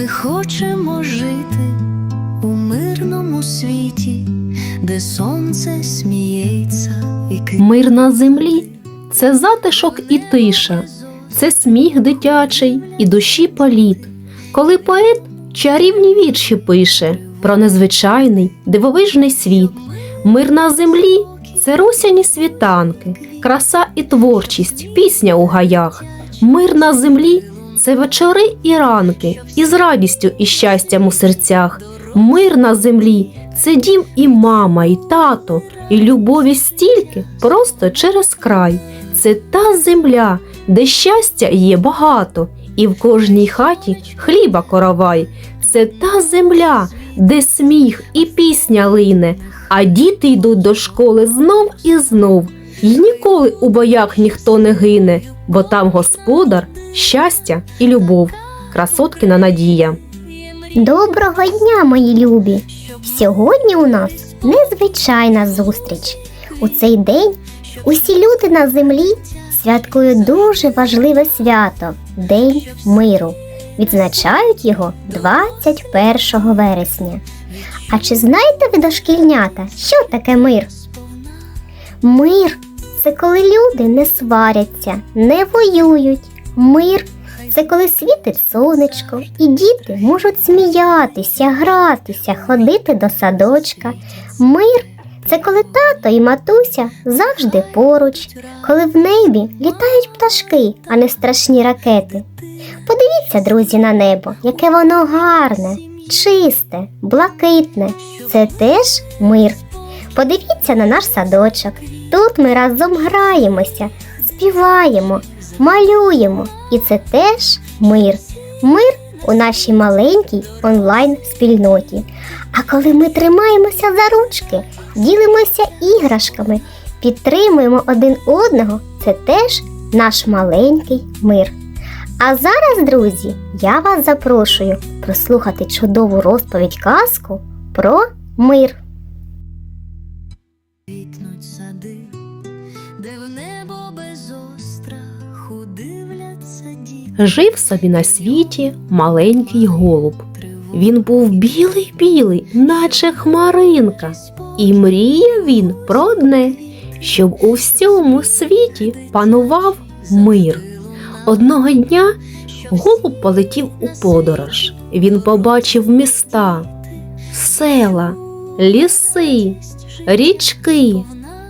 Ми хочемо жити у мирному світі, де сонце сміється і. Мир на землі це затишок і тиша, це сміх дитячий і душі політ. Коли поет чарівні вірші пише про незвичайний дивовижний світ. Мир на землі це русяні світанки, краса і творчість, пісня у гаях. Мир на землі це вечори і ранки, із радістю і щастям у серцях. Мир на землі це дім і мама, і тато, і любові стільки просто через край. Це та земля, де щастя є багато, і в кожній хаті хліба коровай. Це та земля, де сміх і пісня лине, а діти йдуть до школи знов і знов. І ніколи у боях ніхто не гине, бо там господар, щастя і любов. Красоткіна Надія. Доброго дня, мої любі! Сьогодні у нас незвичайна зустріч. У цей день усі люди на землі святкують дуже важливе свято День миру. Відзначають його 21 вересня. А чи знаєте ви дошкільнята, що таке мир? Мир це коли люди не сваряться, не воюють. Мир це коли світить сонечко, і діти можуть сміятися, гратися, ходити до садочка. Мир це коли тато і матуся завжди поруч, коли в небі літають пташки, а не страшні ракети. Подивіться, друзі, на небо, яке воно гарне, чисте, блакитне. Це теж мир. Подивіться на наш садочок. Тут ми разом граємося, співаємо, малюємо. І це теж мир. Мир у нашій маленькій онлайн-спільноті. А коли ми тримаємося за ручки, ділимося іграшками, підтримуємо один одного, це теж наш маленький мир. А зараз, друзі, я вас запрошую прослухати чудову розповідь казку про мир. Жив собі на світі маленький голуб. Він був білий білий, наче хмаринка, і мріяв він про одне, щоб у всьому світі панував мир. Одного дня голуб полетів у подорож. Він побачив міста, села, ліси, річки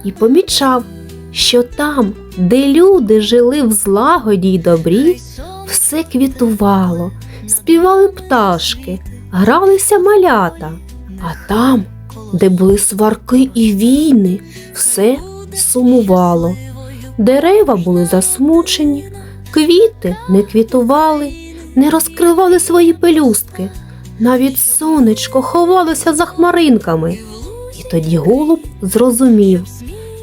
і помічав, що там, де люди жили в злагоді й добрі, все квітувало, співали пташки, гралися малята, а там, де були сварки і війни, все сумувало. Дерева були засмучені, квіти не квітували, не розкривали свої пелюстки. Навіть сонечко ховалося за хмаринками. І тоді голуб зрозумів,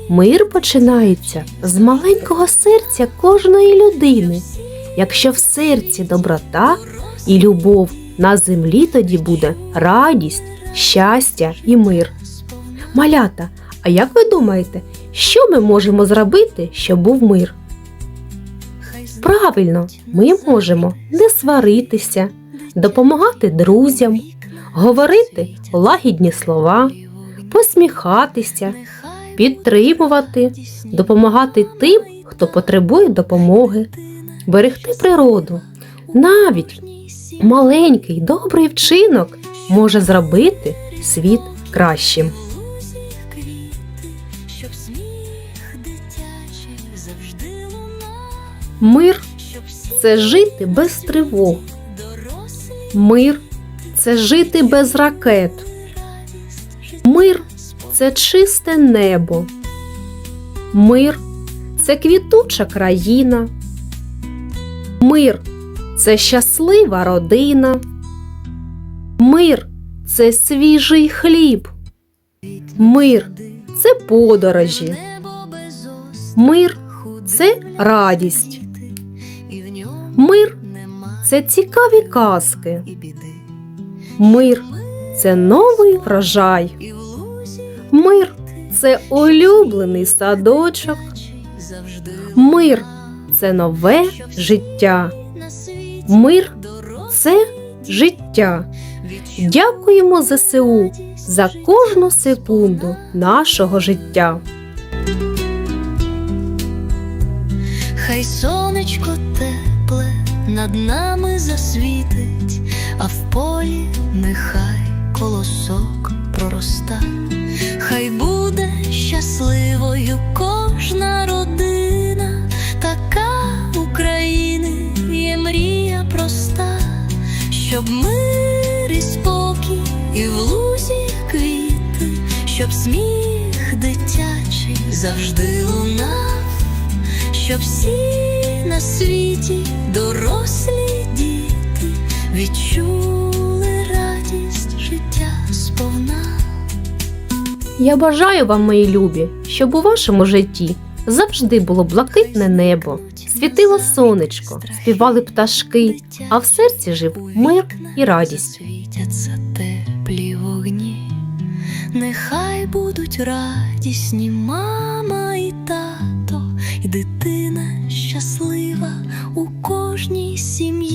мир починається з маленького серця кожної людини. Якщо в серці доброта і любов, на землі тоді буде радість, щастя і мир. Малята, а як ви думаєте, що ми можемо зробити, щоб був мир? Правильно, ми можемо не сваритися, допомагати друзям, говорити лагідні слова, посміхатися, підтримувати, допомагати тим, хто потребує допомоги, берегти природу. Навіть маленький добрий вчинок може зробити світ кращим. Мир це жити без тривог. Мир це жити без ракет. Мир це чисте небо. Мир це квітуча країна. Мир це щаслива родина. Мир це свіжий хліб. Мир це подорожі. Мир це радість. Мир це цікаві казки. Мир це новий врожай. Мир це улюблений садочок. Мир це нове життя. Мир це життя. Дякуємо ЗСУ за кожну секунду нашого життя. Хай сонечко тепле над нами засвітить, а в полі нехай колосок пророста. Хай буде щасливою щоб мир і спокій і в лузі квіти, щоб сміх дитячий завжди лунав щоб всі на світі дорослі діти відчули радість життя сповна. Я бажаю вам, мої любі, щоб у вашому житті завжди було блакитне небо, світило сонечко, співали пташки, а в серці жив мир і радість. Теплі вогні, нехай будуть радісні мама і тато, і дитина щаслива у кожній сім'ї.